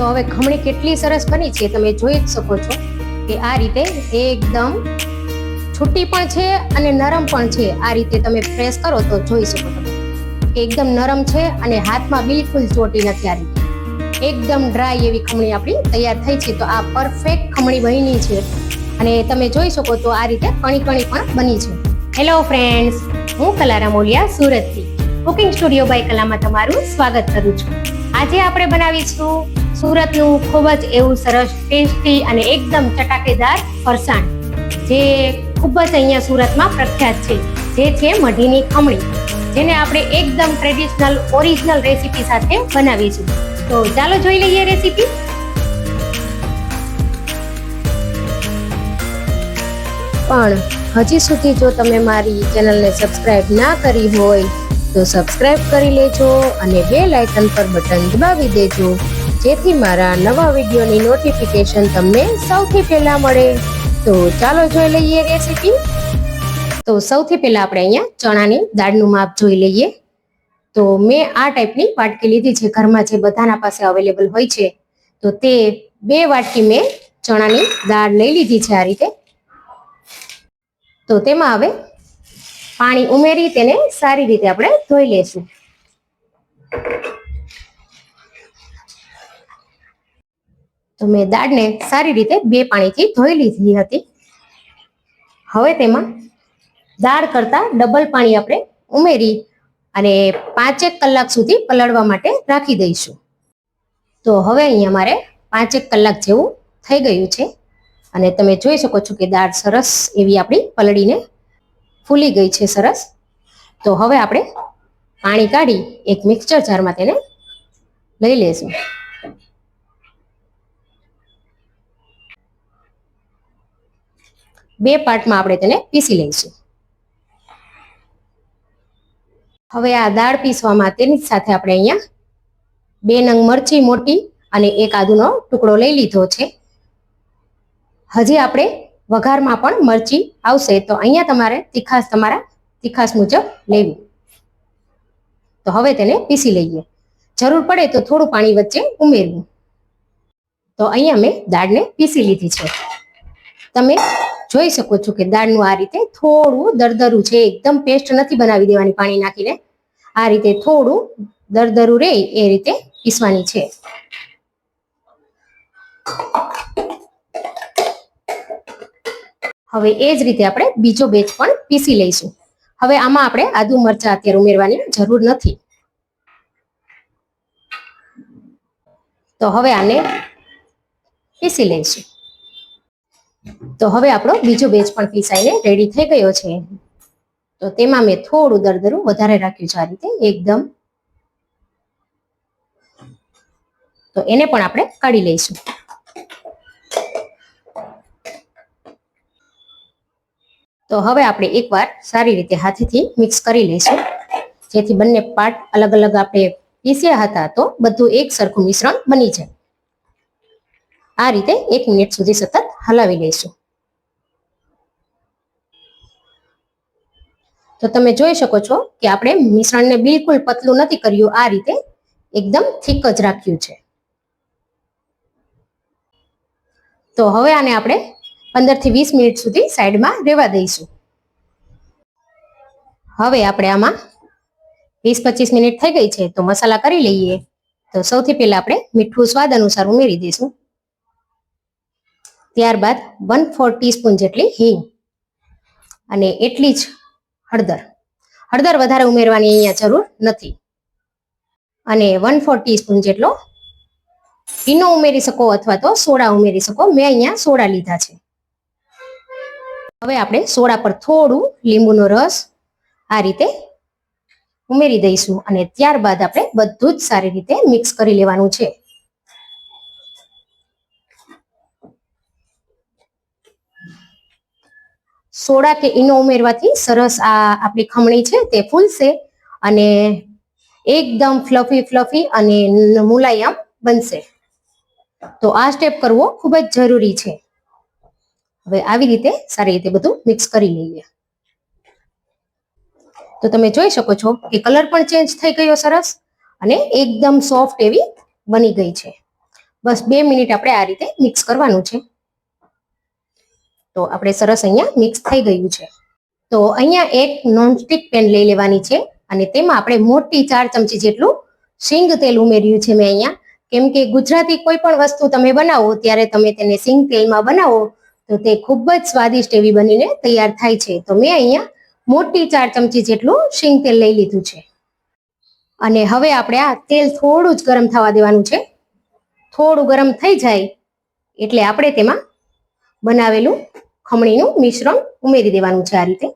તો હવે ખમણી કેટલી સરસ બની છે તમે જોઈ જ શકો છો કે આ રીતે એકદમ છૂટી પણ છે અને નરમ પણ છે. આ રીતે તમે પ્રેસ કરો તો જોઈ શકો તમે એકદમ નરમ છે અને હાથમાં બિલકુલ ચોટી નથી આ રીતે એકદમ ડ્રાય એવી ખમણી આપણી તૈયાર થઈ છે. તો આ પરફેક્ટ ખમણી બની છે. અને તમે જોઈ શકો તો આ રીતે કણી કણી પણ બની છે. હેલો ફ્રેન્ડ્સ હું કલારા મોલિયા સુરતથી. કુકિંગ સ્ટુડિયો બાય કલામાં તમારું સ્વાગત કરું છું. આજે આપણે બનાવીશું સુરતનું ખૂબ જ એવું સરસ ટેસ્ટી અને એકદમ ચટાકેદાર ફરસાણ, જે ખૂબ જ અહીંયા સુરતમાં પ્રખ્યાત છે, જે છે મઢીની ખમણી, જેને આપણે એકદમ ટ્રેડિશનલ ઓરિજિનલ રેસીપી સાથે બનાવીશું. તો ચાલો જોઈ લઈએ રેસીપી પણ હજી સુધી જો તમે મારી ચેનલને સબસ્ક્રાઇબ ના કરી હોય, તો સબસ્ક્રાઇબ કરી લેજો અને બે લાઇકન પર બટન દબાવી દેજો. જેથી મારા નવા વિડીયોની નોટિફિકેશન તમને સૌથી પહેલા મળે. તો ચાલો જોઈ લઈએ રેસીપી તો સૌથી પહેલા આપણે અહીંયા ચણાની દાળનું માપ જોઈ લઈએ. તો મેં આ ટાઈપની વાટકી લીધી છે. ઘરમાં જે બધાના પાસે અવેલેબલ હોય છે, તો તે બે વાટકી મેં ચણાની દાળ લઈ લીધી છે આ રીતે. તો તેમાં હવે પાણી ઉમેરી તેને સારી રીતે આપણે ધોઈ લેશું. તો મેં દાળને સારી રીતે બે પાણીથી ધોઈ લીધી હતી. હવે તેમાં દાળ કરતા ડબલ પાણી આપણે ઉમેરી અને પાંચેક કલાક સુધી પલળવા માટે રાખી દઈશું. તો હવે અહીંયા મારે પાંચેક કલાક જેવું થઈ ગયું છે અને તમે જોઈ શકો છો કે દાળ સરસ એવી આપણી પલળીને ફૂલી ગઈ છે સરસ. તો હવે આપણે પાણી કાઢી એક મિક્સચર જારમાં તેને લઈ લેશું. બે પાર્ટમાં આપણે તેને પીસી લઈશું. હવે આ દાળ પીસવામાં તેની સાથે આપણે અહીંયા બે નંગ મરચી મોટી અને એક આદુનો ટુકડો લઈ લીધો છે. હજી આપણે વઘારમાં પણ મરચી આવશે તો અહીંયા તમારે તીખાસ તમારા તીખાસ મુજબ લેવી. તો હવે તેને પીસી લઈએ. જરૂર પડે તો થોડું પાણી વચ્ચે ઉમેરવું. તો અહીંયા મેં દાળને પીસી લીધી છે. તમે જોઈ શકો છો કે દાળનું આ રીતે થોડું દરદરું છે, એકદમ પેસ્ટ નથી બનાવી દેવાની પાણી નાખીને. આ રીતે થોડું દરદરું રહે એ રીતે પીસવાની છે. હવે એ જ રીતે આપણે બીજો બેચ પણ પીસી લઈશું. હવે આમાં આપણે આદુ મરચા અત્યારે ઉમેરવાની જરૂર નથી. તો હવે આને પીસી લઈશું. તો હવે આપણો બીજો બેચ પણ પીસાઈને રેડી થઈ ગયો છે. તો તેમાં મેં થોડું દરદરું વધારે રાખ્યું છે આ રીતે, એકદમ. તો એને પણ આપણે કાઢી લઈશું. તો હવે આપણે એકવાર સારી રીતે હાથેથી મિક્સ કરી લઈશું. જેથી બંને પાર્ટ અલગ અલગ આપણે પીસ્યા હતા તો બધું એક સરખું મિશ્રણ બની જાય. આ રીતે એક મિનિટ સુધી સતત હલાવી લઈશું. તો તમે જોઈ શકો છો કે આપણે મિશ્રણને બિલકુલ પતલું નથી કર્યું. આ રીતે એકદમ થીક જ રાખ્યું છે. તો હવે આને આપણે પંદરથી વીસ મિનિટ સુધી સાઈડમાં રહેવા દઈશું. હવે આપણે આમાં વીસ પચીસ મિનિટ થઈ ગઈ છે, તો મસાલા કરી લઈએ. તો સૌથી પહેલા આપણે મીઠું સ્વાદ અનુસાર ઉમેરી દઈશું. ત્યારબાદ વન ફોર ટીસ્પૂન જેટલી હિંગ અને એટલી જ હળદર. હળદર વધારે ઉમેરવાની અહીંયા જરૂર નથી. અને વન ફોર ટીસ્પૂન જેટલો ઈનો ઉમેરી શકો અથવા તો સોડા ઉમેરી શકો. મેં અહીંયા સોડા લીધા છે. હવે આપણે સોડા પર થોડું લીંબુનો રસ આ રીતે ઉમેરી દઈશું અને ત્યારબાદ આપણે બધું જ સારી રીતે મિક્સ કરી લેવાનું છે. સોડા કે ઈનો ઉમેરવાથી સરસ આ આપણી ખમણી છે તે ફૂલશે અને એકદમ ફ્લફી ફ્લફી અને મુલાયમ બનશે. તો આ સ્ટેપ કરવો ખૂબ જ જરૂરી છે. હવે આવી રીતે સારી રીતે બધું મિક્સ કરી લઈએ. તો તમે જોઈ શકો છો કે કલર પણ ચેન્જ થઈ ગયો સરસ અને એકદમ સોફ્ટ એવી બની ગઈ છે. બસ બે મિનિટ આપણે આ રીતે મિક્સ કરવાનું છે. તો આપણે સરસ અહીંયા મિક્સ થઈ ગયું છે. તો અહીંયા એક નોનસ્ટિક પેન લઈ લેવાની છે અને તેમાં આપણે મોટી ચાર ચમચી જેટલું સિંગ તેલ ઉમેર્યું છે મેં અહીંયા. કેમ કે ગુજરાતી કોઈ પણ વસ્તુ તમે બનાવો, ત્યારે તમે તેને સિંગ તેલમાં બનાવો, તો તે ખૂબ જ સ્વાદિષ્ટ એવી બનીને તૈયાર થાય છે. તો મેં અહીંયા મોટી ચાર ચમચી જેટલું સિંગ તેલ લઈ લીધું છે. અને હવે આપણે આ તેલ થોડું જ ગરમ થવા દેવાનું છે. થોડું ગરમ થઈ જાય એટલે આપણે તેમાં બનાવેલું ખમણીનું મિશ્રણ ઉમેરી દેવાનું છે આ રીતે.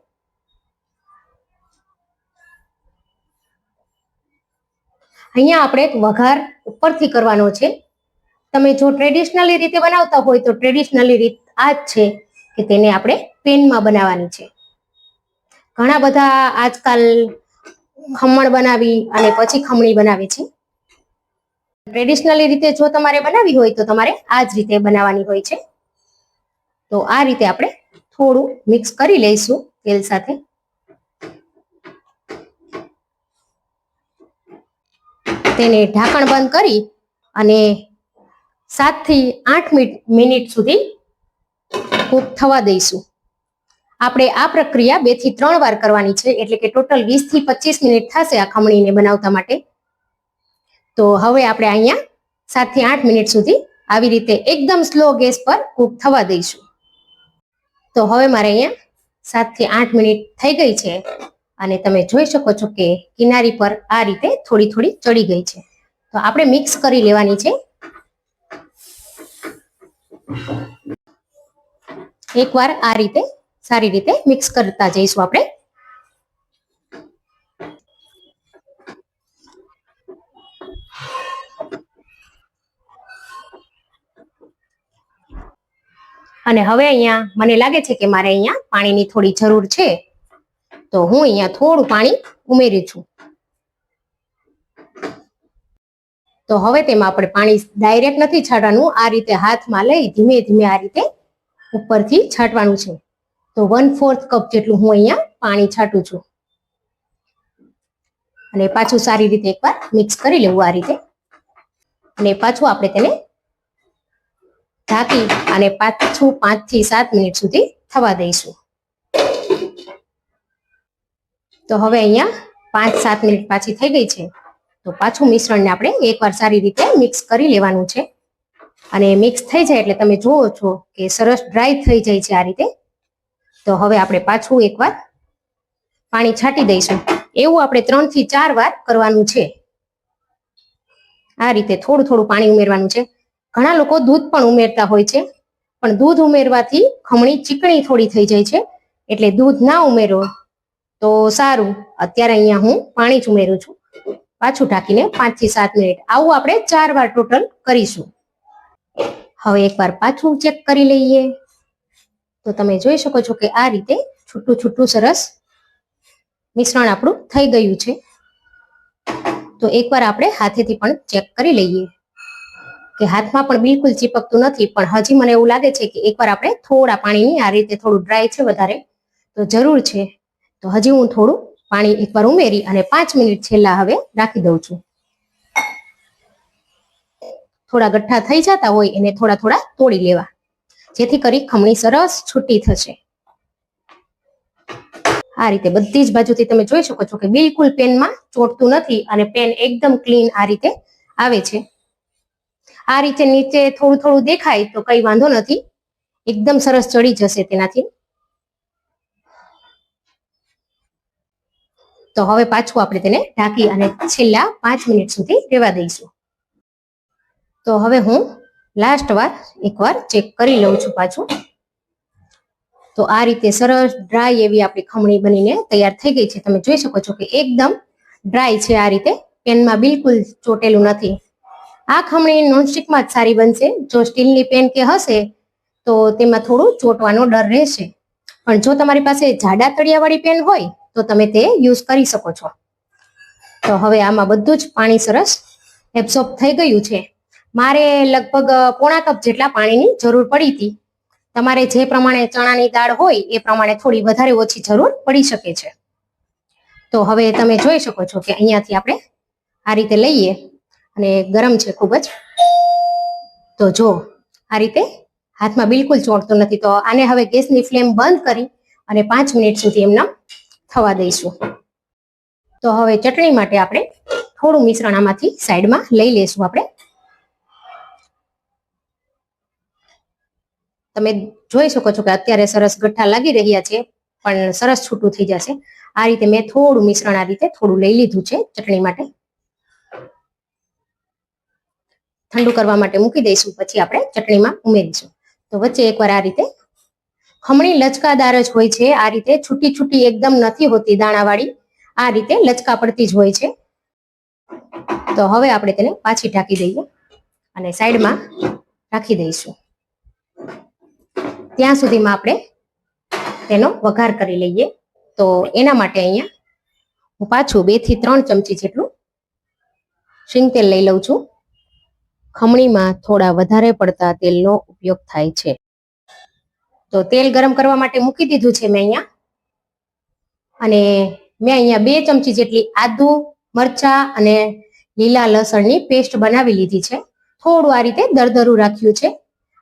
અહીંયા આપણે એક વઘાર ઉપરથી કરવાનો છે. તમે જો ટ્રેડિશનલી રીતે બનાવતા હોય તો ટ્રેડિશનલી રીત આ જ છે કે તેને આપણે પેનમાં બનાવવાની છે. ઘણા બધા આજકાલ ખમણ બનાવી અને પછી ખમણી બનાવે છે. ટ્રેડિશનલી રીતે જો તમારે બનાવી હોય તો તમારે આ જ રીતે બનાવવાની હોય છે. તો આ રીતે આપણે થોડું મિક્સ કરી લઈશું તેલ સાથે. તેને ઢાંકણ બંધ કરી અને સાતથી આઠ મિનિટ સુધી કૂક થવા દઈશું. આપણે આ પ્રક્રિયા બેથી ત્રણ વાર કરવાની છે, એટલે કે ટોટલ વીસથી પચીસ મિનિટ થશે આ ખમણીને બનાવતા માટે. તો હવે આપણે અહીંયા સાતથી આઠ મિનિટ સુધી આવી રીતે એકદમ સ્લો ગેસ પર કૂક થવા દઈશું. તો હવે મારે અહીંયા સાતથી આઠ મિનિટ થઈ ગઈ છે અને તમે જોઈ શકો છો કે કિનારી પર આ રીતે થોડી થોડી ચડી ગઈ છે. તો આપણે મિક્સ કરી લેવાની છે. એકવાર આ રીતે સારી રીતે મિક્સ કરતા જઈશું આપણે. અને હવે અહીંયા મને લાગે છે કે મારે અહીંયા પાણીની થોડી જરૂર છે. તો હું અહીંયા થોડું પાણી ઉમેરી છું. તો હવે તેમાં આપણે પાણી ડાયરેક્ટ નથી છાંટવાનું. આ રીતે હાથમાં લઈ ધીમે ધીમે આ રીતે ઉપરથી છાંટવાનું છે. તો વન ફોર્થ કપ જેટલું હું અહીંયા પાણી છાંટું છું. અને પાછું સારી રીતે એકવાર મિક્સ કરી લેવું આ રીતે. અને પાછું આપણે તેને ઢાંકી અને પાછું પાંચથી સાત મિનિટ સુધી થવા દઈશું. તો હવે અહીંયા પાંચ સાત મિનિટ પાછી થઈ ગઈ છે. તો પાછું મિશ્રણને આપણે એકવાર સારી રીતે મિક્સ કરી લેવાનું છે. અને મિક્સ થઈ જાય એટલે તમે જુઓ છો કે સરસ ડ્રાય થઈ જાય છે આ રીતે. તો હવે આપણે પાછું એકવાર પાણી છાંટી દઈશું. એવું આપણે ત્રણથી ચાર વાર કરવાનું છે. આ રીતે થોડું થોડું પાણી ઉમેરવાનું છે. ઘણા લોકો દૂધ પણ ઉમેરતા હોય છે. પણ દૂધ ઉમેરવાથી ખમણી ચીકણી થોડી થઈ જાય છે. એટલે દૂધ ના ઉમેરો તો સારું. અત્યારે અહીંયા હું પાણી જ ઉમેરું છું. પાછું ઢાંકીને પાંચથી સાત મિનિટ. આવું આપણે ચાર વાર ટોટલ કરીશું. હવે એકવાર પાછું ચેક કરી લઈએ. તો તમે જોઈ શકો છો કે આ રીતે છૂટું છૂટું સરસ મિશ્રણ આપણું થઈ ગયું છે. તો એકવાર આપણે હાથેથી પણ ચેક કરી લઈએ. કે હાથમાં પણ બિલકુલ ચીપકતું નથી, પણ હજી મને એવું લાગે છે કે એકવાર આપણે થોડા પાણીની આ રીતે થોડું ડ્રાય છે વધારે, તો જરૂર છે. તો હજી હું થોડું પાણી એકવાર ઉમેરી અને પાંચ મિનિટ છેલ્લા હવે રાખી દઉં છું. થોડા ગઠ્ઠા થઈ જતા હોય એને થોડા થોડા તોડી લેવા, જેથી કરી ખમણી સરસ છૂટી થશે. આ રીતે બધી જ બાજુથી તમે જોઈ શકો છો કે બિલકુલ પેનમાં ચોટતું નથી અને પેન એકદમ ક્લીન આ રીતે આવે છે. આ રીતે નીચે થોડું થોડું દેખાય તો કઈ વાંધો નથી. એકદમ સરસ ચડી જશે તેનાથી. તો હવે પાછું આપણે તેને ઢાંકી અને છેલ્લા પાંચ મિનિટ સુધી રહેવા દઈશું. તો હવે હું લાસ્ટ વાર એકવાર ચેક કરી લઉં છું પાછું. તો આ રીતે સરસ ડ્રાય એવી આપણી ખમણી બનીને તૈયાર થઈ ગઈ છે. તમે જોઈ શકો છો કે એકદમ ડ્રાય છે આ રીતે. પેનમાં બિલકુલ ચોટેલું નથી. આ ખમણી નોનસ્ટિકમાં જ સારી બનશે. જો સ્ટીલની પેન કે હશે, તો તેમાં થોડું ચોંટવાનો ડર રહેશે. પણ જો તમારી પાસે જાડા તળિયાવાળી પેન હોય, તો તમે તે યુઝ કરી શકો છો. તો હવે આમાં બધું જ પાણી સરસ એબ્સોર્બ થઈ ગયું છે. મારે લગભગ પોણા કપ જેટલા પાણીની જરૂર પડી હતી. તમારે જે પ્રમાણે ચણાની દાળ હોય, એ પ્રમાણે થોડી વધારે ઓછી જરૂર પડી શકે છે. તો હવે તમે જોઈ શકો છો કે અહીંયાથી આપણે આ રીતે લઈએ. અને ગરમ છે ખૂબ જ. તો જો, આ રીતે હાથમાં બિલકુલ ચોંટતું નથી. તો આને હવે ગેસની ફ્લેમ બંધ કરી અને પાંચ મિનિટ સુધી એમના થવા દઈશું. તો હવે ચટણી માટે આપણે થોડું મિશ્રણ આમાંથી સાઈડમાં લઈ લેશું આપણે. તમે જોઈ શકો છો કે અત્યારે સરસ ગઠ્ઠા લાગી રહ્યા છે, પણ સરસ છૂટું થઈ જશે. આ રીતે મેં થોડું મિશ્રણ આ રીતે થોડું લઈ લીધું છે ચટણી માટે. ઠંડુ કરવા માટે મૂકી દઈશું, પછી આપણે ચટણીમાં ઉમેરીશું. તો વચ્ચે એકવાર આ રીતે ખમણી લચકાદાર જ હોય છે, આ રીતે છૂટી છૂટી એકદમ નથી હોતી દાણાવાળી, આ રીતે લચકા પડતી જ હોય છે. તો હવે આપણે તેને પાછી ઢાંકી દઈએ અને સાઈડમાં રાખી દઈશું. ત્યાં સુધીમાં આપણે તેનો વઘાર કરી લઈએ. તો એના માટે અહીંયા હું પાછું બેથી ત્રણ ચમચી જેટલું શીંગ તેલ લઈ લઉં છું. ખમણીમાં થોડા વધારે પડતા તેલનો ઉપયોગ થાય છે. તો તેલ ગરમ કરવા માટે મૂકી દીધું છે મેં અહીંયા. અને મેં અહીંયા બે ચમચી જેટલી આદુ, મરચા અને લીલા લસણની પેસ્ટ બનાવી લીધી છે. થોડું આ રીતે દરદરું રાખ્યું છે.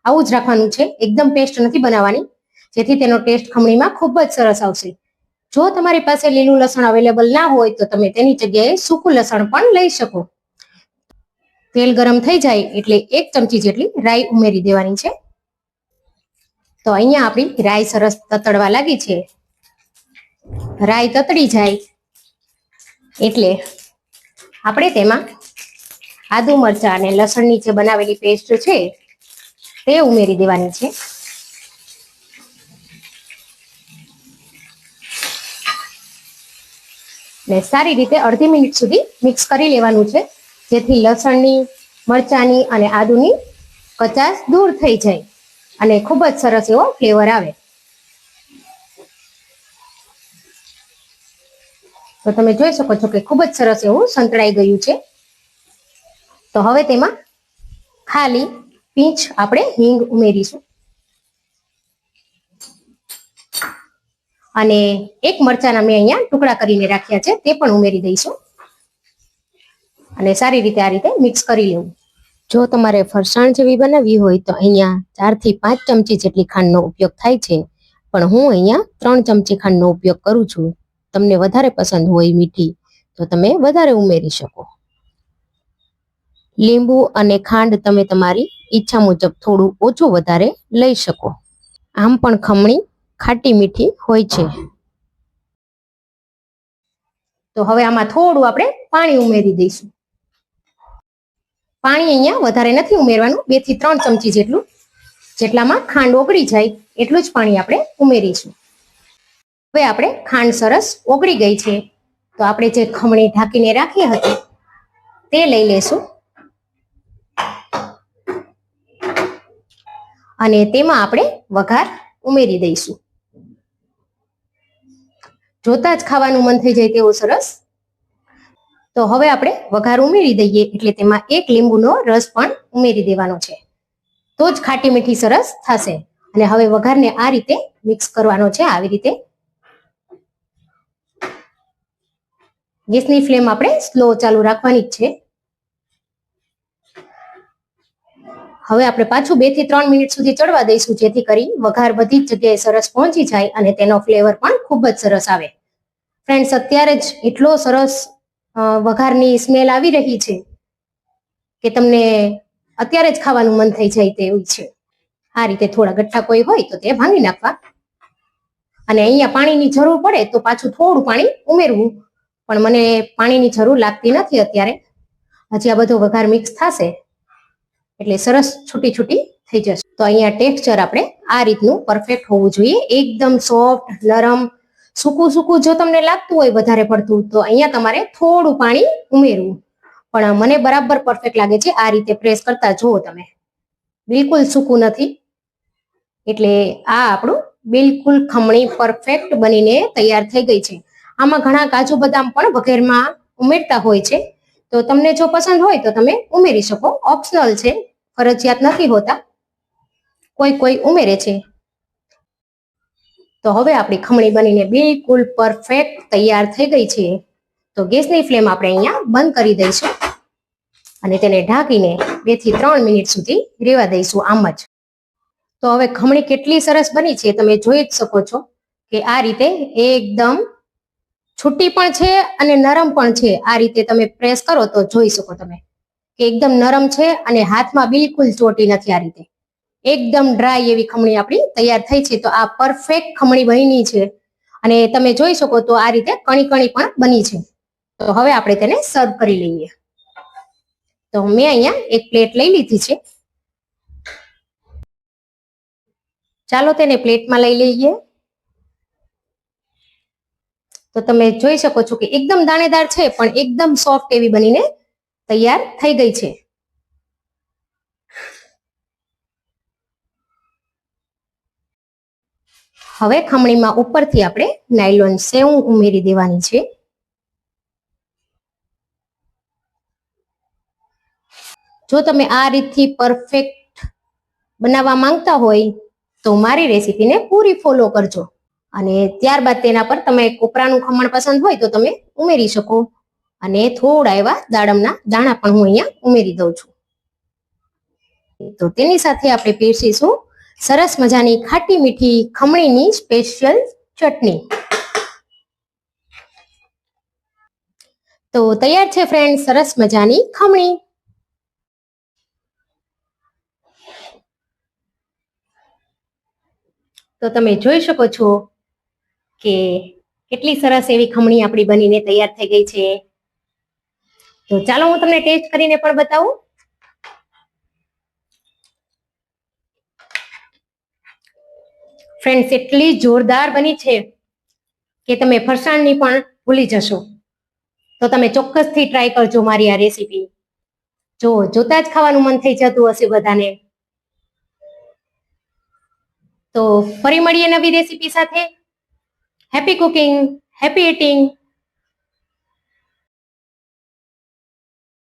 આવું જ રાખવાનું છે. એકદમ પેસ્ટ નથી બનાવવાની. જેથી તેનો ટેસ્ટ ખમણીમાં ખૂબ જ સરસ આવશે. જો તમારી પાસે લીલું લસણ અવેલેબલ ના હોય તો તમે તેની જગ્યાએ સૂકું લસણ પણ લઈ શકો. તેલ ગરમ થઈ જાય એટલે એક ચમચી જેટલી રાઈ ઉમેરી દેવાની છે. તો અહીંયા આપણી રાઈ સરસ તતડવા લાગી છે. રાઈ તતડી જાય એટલે આપણે તેમાં આદુ મરચા અને લસણની જે બનાવેલી પેસ્ટ છે તે ઉમેરી દેવાની છે. ને સારી રીતે અડધી મિનિટ સુધી મિક્સ કરી લેવાનું છે. જેથી લસણની, મરચાની અને આદુની કચાશ દૂર થઈ જાય અને ખૂબ જ સરસ એવો ફ્લેવર આવે. તો તમે જોઈ શકો છો કે ખૂબ જ સરસ એવું સંતળાઈ ગયું છે. તો હવે તેમાં ખાલી પીંચ આપણે હિંગ ઉમેરીશું. અને એક મરચાના મેં અહીંયા ટુકડા કરીને રાખ્યા છે, તે પણ ઉમેરી દઈશું. અને સારી રીતે આ રીતે મિક્સ કરી લેવું. જો તમારે ફરસાણ જેવી બનાવવી હોય તો અહીંયા ચારથી પાંચ ચમચી જેટલી ખાંડનો ઉપયોગ થાય છે. પણ હું અહીંયા ત્રણ ચમચી ખાંડનો ઉપયોગ કરું છું. તમને વધારે પસંદ હોય મીઠી, તો તમે વધારે ઉમેરી શકો. લીંબુ અને ખાંડ તમે તમારી ઈચ્છા મુજબ થોડું ઓછું વધારે લઈ શકો. આમ પણ ખમણી, ખાટી મીઠી હોય છે. તો હવે આમાં થોડું આપણે પાણી ઉમેરી દઈશું. પાણી અહીંયા વધારે નથી ઉમેરવાનું. બેથી ત્રણ ચમચી જેટલું. જેટલામાં ખાંડ ઓગળી જાય એટલું જ પાણી આપણે ઉમેરીશું. હવે આપણે ખાંડ સરસ ઓગળી ગઈ છે. તો આપણે જે ખમણી ઢાંકીને રાખી હતી, તે લઈ લેશું. અને તેમાં આપણે વઘાર ઉમેરી દઈશું. જોતા જ ખાવાનું મન થઈ જાય તેવું સરસ. તો હવે આપણે વઘાર ઉમેરી દઈએ એટલે તેમાં એક લીંબુનો રસ પણ ઉમેરી દેવાનો છે. તો જ ખાટી મીઠી સરસ થશે. અને હવે વઘારને આ રીતે મિક્સ કરવાનો છે, આવી રીતે. ગેસની ફ્લેમ આપણે સ્લો ચાલુ રાખવાની જ છે. હવે આપણે પાછું બેથી ત્રણ મિનિટ સુધી ચડવા દઈશું, જેથી કરી વઘાર બધી જ જગ્યાએ સરસ પહોંચી જાય અને તેનો ફ્લેવર પણ ખૂબ જ સરસ આવે. ફ્રેન્ડ્સ, અત્યારે જ એટલો સરસ વઘારની સ્મેલ આવી રહી છે કે તમને અત્યારે જ ખાવાનું મન થઈ જાય તેવું છે. આ રીતે થોડા ગઠ્ઠા કોઈ હોય તો તે ભાંગી નાખવા. અને અહીંયા પાણીની જરૂર પડે તો પાછું થોડું પાણી ઉમેરવું. પણ મને પાણીની જરૂર લાગતી નથી અત્યારે. હજી આ બધો વઘાર મિક્સ થશે. એટલે સરસ છૂટી છૂટી થઈ જશે. તો અહીંયા ટેક્સચર આપણે આ રીતનું પરફેક્ટ હોવું જોઈએ. એકદમ સોફ્ટ નરમ સૂકું સૂકું જો તમને લાગતું હોય વધારે પડતું, તો અહીંયા તમારે થોડું પાણી ઉમેરવું. પણ મને બરાબર પરફેક્ટ લાગે છે, આ રીતે પ્રેસ કરતા જુઓ તમે. બિલકુલ સૂકું નથી. એટલે આ આપણું બિલકુલ ખમણી પરફેક્ટ બનીને તૈયાર થઈ ગઈ છે. આમાં ઘણા કાજુ બદામ પણ વઘારમાં ઉમેરતા હોય છે. તો તમને જો પસંદ હોય, તો તમે ઉમેરી શકો. ઓપ્શનલ છે, ફરજિયાત નથી હોતા. કોઈ કોઈ ઉમેરે છે. તો હવે આપણી ખમણી બનીને બિલકુલ પરફેક્ટ તૈયાર થઈ ગઈ છે. તો ગેસની ફ્લેમ આપણે અહીંયા બંધ કરી દઈશું અને તેને ઢાંકીને બેથી ત્રણ મિનિટ સુધી રેવા દઈશું આમ જ. તો હવે ખમણી કેટલી સરસ બની છે તમે જોઈ જ શકો છો કે આ રીતે એકદમ છૂટી પણ છે અને નરમ પણ છે. આ રીતે તમે પ્રેસ કરો તો જોઈ શકો તમે કે એકદમ નરમ છે અને હાથમાં બિલકુલ ચોટી નથી આ રીતે. એકદમ ડ્રાય એવી ખમણી આપણી તૈયાર થઈ છે. તો આ પરફેક્ટ ખમણી બની છે. અને તમે જોઈ શકો તો આ રીતે કણી કણી પણ બની છે. તો હવે આપણે તેને સર્વ કરી લઈએ. તો મેં અહીંયા એક પ્લેટ લઈ લીધી છે. ચાલો તેને પ્લેટમાં લઈ લઈએ. તો તમે જોઈ શકો છો કે એકદમ દાણેદાર છે, પણ એકદમ સોફ્ટ એવી બનીને તૈયાર થઈ ગઈ છે. હવે ખમણીમાં ઉપરથી આપણે નાયલોન સેવ ઉમેરી દેવાની છે. જો તમે આ રીતથી પરફેક્ટ બનાવવા માંગતા હોય તો મારી રેસીપીને પૂરી ફોલો કરજો. અને ત્યારબાદ તેના પર તમે કોપરાનું ખમણ પસંદ હોય તો તમે ઉમેરી શકો. અને થોડા એવા દાડમના દાણા પણ હું અહીંયા ઉમેરી દઉં છું. તો તેની સાથે આપણે પીરસીશું સરસ મજાની ખાટી મીઠી ખમણીની સ્પેશિયલ ચટણી. તો તૈયાર છે ફ્રેન્ડ સરસ મજાની ખમણી. તો તમે જોઈ શકો છો કે કેટલી સરસ એવી ખમણી આપણી બનીને તૈયાર થઈ ગઈ છે. તો ચાલો હું તમને ટેસ્ટ કરીને પણ બતાવું. ફ્રેન્ડ્સ એટલી જોરદાર બની છે કે તમે ફરસાણની પણ ભૂલી જશો. તો તમે ચોક્કસથી ટ્રાય કરજો મારી આ રેસીપી જો જોતા જ ખાવાનું મન થઈ જતું હશે બધાને. તો ફરી મળીએ નવી રેસીપી સાથે. Happy cooking happy eating